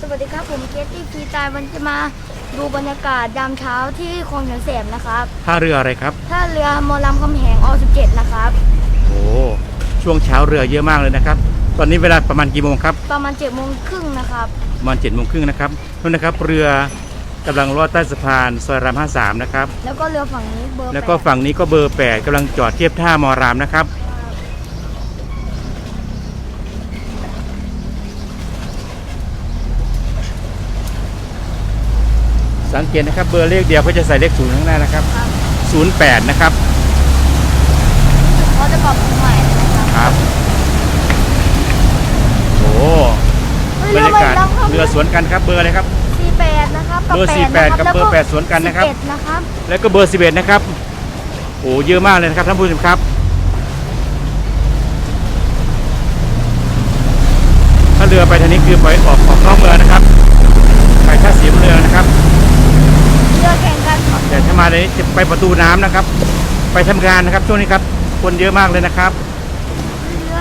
สวัสดีครับผมเกตตี้ฟีตายวันจะมาดูบรรยากาศยามเช้าที่คลองเฉลิมแสมนะครับท่าเรืออะไรครับถ้าเรือมอลำคำแหงอ17นะครับโอ้ช่วงเช้าเรือเยอะมากเลยนะครับ ตอนนี้เวลาประมาณกี่โมงครับประมาณ7โมงครึ่งนะครับประมาณเจ็ดโมงครึ่งนะครับนู่นนะครับเรือกำลังลอดใต้สะพานซอยรามห้าสามนะครับแล้วก็เรือฝั่งนี้เบอร์แล้วก็แปดฝั่งนี้ก็เบอร์แปดกำลังจอดเทียบท่ามอรามนะครับ สังเกตนะครับเบอร์เลขเดียวก็จะใส่เลขศูนย์ข้างหน้านะครับครับศูนย์แปดนะครับเขาจะปรับปรุงใหม่นะครับครับโอ้ฮ้ยบรรยากาศลำครับเรือสวนกันครับเบอร์อะไรครับ48นะครับเบอร์8 48กับนะคเบอร์8สวนกันนะครับ11นะครับแล้วก็เบอร์11นะครับโอ้เยอะมากเลยนะครับท่านผู้ชมครับถ้าเรือไปทางนี้คือไปออกออกนอกเมืองนะครับไปท่าสีเรือนะครับ เรือแข่งกันครับแต่ถ้ามาเลยจะไปประตูน้ำนะครับ ไปทำงานนะครับช่วงนี้ครับ คนเยอะมากเลยนะครับ เรือ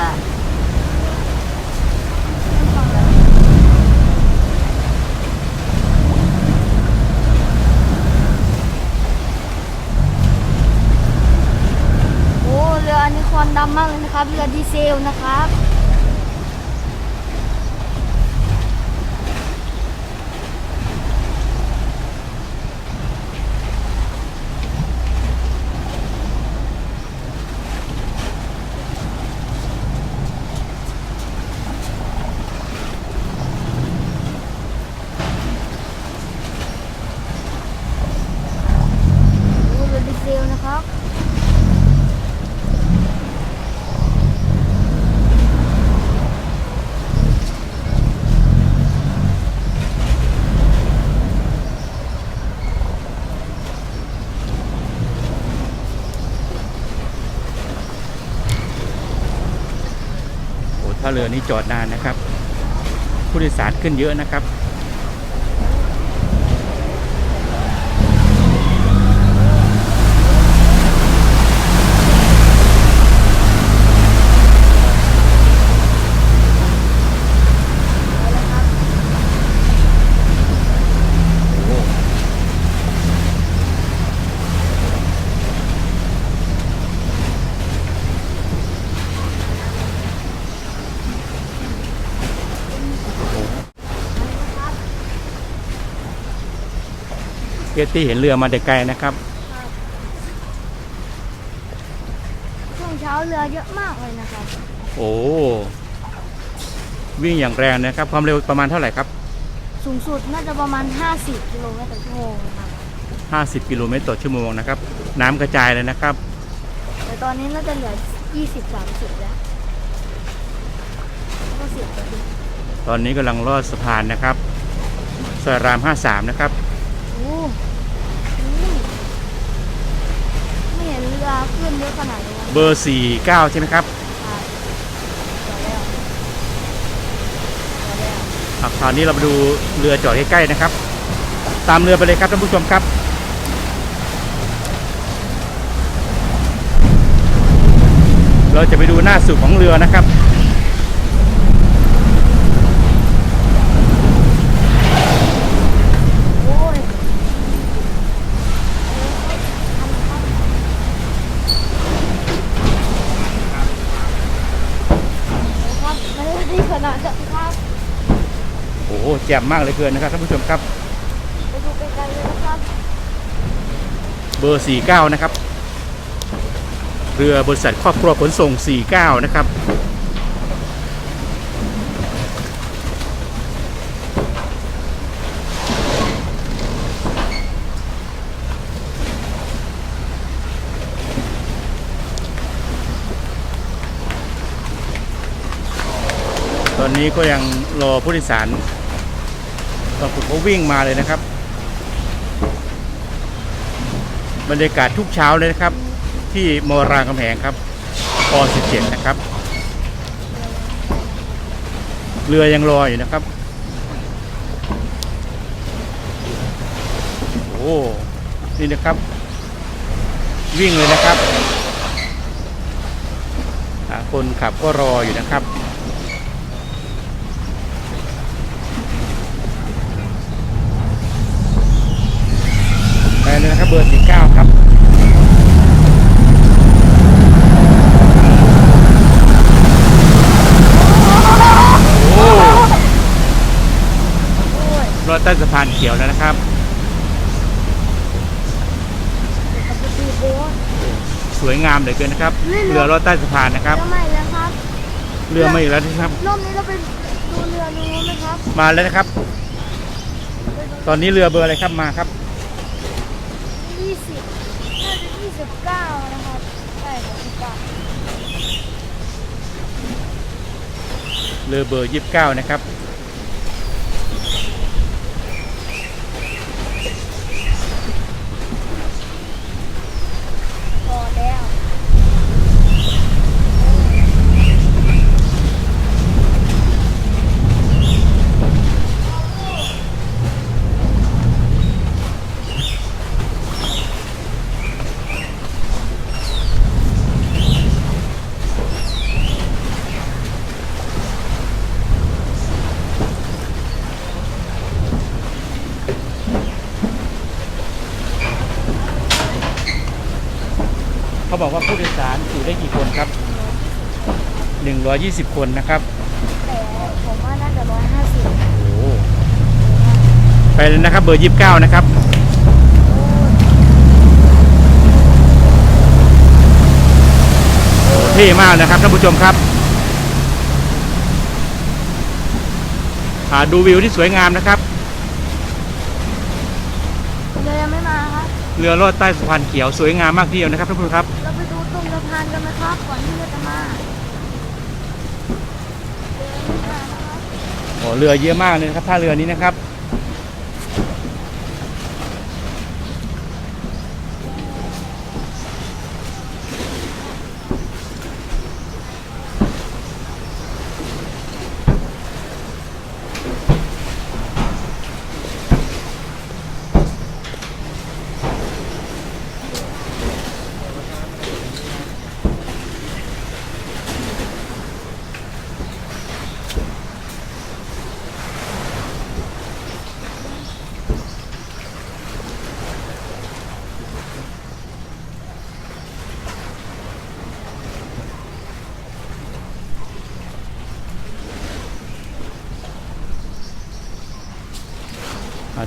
โอ้เรืออันนี้ควันดำมากเลยนะครับ เรือดีเซลนะครับ โอ้เรือดีเซลนะครับ โอ้ท่า เรือนี้จอดนานนะครับ ผู้โดยสารขึ้นเยอะนะครับ โอ้ เกตตี้เห็นเรือมาแต่ไกลนะครับ ช่วงเช้าเรือเยอะมากเลยนะครับ โอ้วิ่งอย่างแรงนะครับ ความเร็วประมาณเท่าไหร่ครับสูงสุดน่าจะประมาณ 50กิโลเมตรต่อชั่วโมงนะครับ50กิโลเมตรต่อชั่วโมงนะครับ น้ำกระจายเลยนะครับ แต่ตอนนี้น่าจะเหลือ 20 30 แล้วแล้วก็10กว่าทีตอนนี้กำลังลอดสะพานนะครับซอยราม 53 นะครับ โอ้โหไม่เห็นเรือขึ้นเยอะขนาดนี้นะ เบอร์ 49 ใช่ไหมครับครับจอดแล้วจอดแล้วอะคราวนี้เรามาดูเรือจอดใกล้ๆนะครับ ตามเรือไปเลยครับท่านผู้ชมครับ เราจะไปดูหน้าสุดของเรือนะครับ โอ้ยครับไม่ ได้าครับโอ้โหแจ่มมากเลยเกินนะครับท่านผู้ชมครับ ไปดูไกลๆเลยนะครับเบอร์ 49 นะครับ เรือบริษัทครอบครัวขนส่ง 49 นะครับ ตอนนี้ก็ยังรอผู้โดยสารตอนผมเขาวิ่งมาเลยนะครับ บรรยากาศทุกเช้าเลยนะครับ ที่มอรามคำแหงครับป .17 นะครับ เรือยังรออยู่นะครับ โอ้นี่นะครับ วิ่งเลยนะครับคนขับก็รออยู่นะครับ นะครับ เบอร์สี่เก้าครับโอ้โอ้ยรถใต้สะพานเขียวแล้วนะครับขับรถตีโบ๊ทสวยงามเหลือเกินนะครับนี่เรือเรือรถใต้สะพานนะครับเรือใหม่แล้วครับเรือมาอีกแล้วนะครับรอบนี้เราไปดูเรือนู้นไหมครับ มาแล้วนะครับ ตอนนี้เรือเบอร์อะไรครับมาครับยี่ สิบน่าจะยี่สิบเก้านะครับใช่ยี่สิบเก้าเรือเบอร์ยี่สิบเก้านะครับ เขาบอกว่าผู้โดยสารอยู่ได้กี่คนครับหนึ่งร้อยยี่สิบคนนะครับ แต่ผมว่าน่าจะร้อยห้าสิบโอ้ไปเลยนะครับเบอร์ยี่สิบเก้านะครับ โอ้เท่มากนะครับท่านผู้ชมครับอ่าดูวิวที่สวยงามนะครับ เรือยังไม่มาครับ เรือลอดใต้สะพานเขียวสวยงามมากทีเดียวนะครับท่านผู้ชมครับ เราไปดูตรงสะพานกันไหมครับ ก่อนที่เรือจะมาเรือยังไม่มานะครับโอ้เรือเยอะมากเลยนะครับท่าเรือนี้นะครับ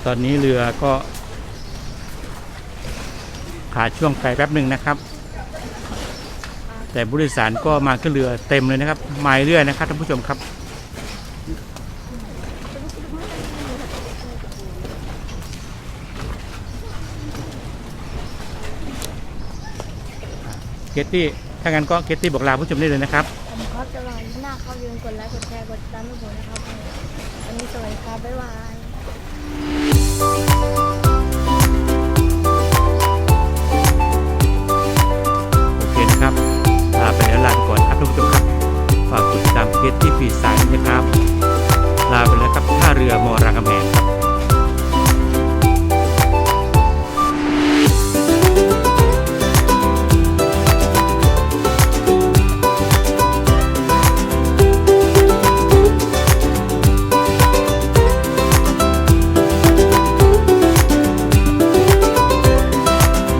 ตอนนี้เรือก็ขาดช่วงไปแป๊บหนึ่งนะครับ แต่ผู้โดยสารก็มาขึ้นเรือเต็มเลยนะครับมาเรื่อยนะครับท่านผู้ชมครับเกตตี้ถ้างั้นก็เกตตี้บอกลาผู้ชมได้เลยนะครับผมครับจะรองหน้าครับอย่าลืมกดไลค์กดแชร์กดติดตามให้ผมนะครับวันนี้สวัสดีครับบ๊ายบาย โ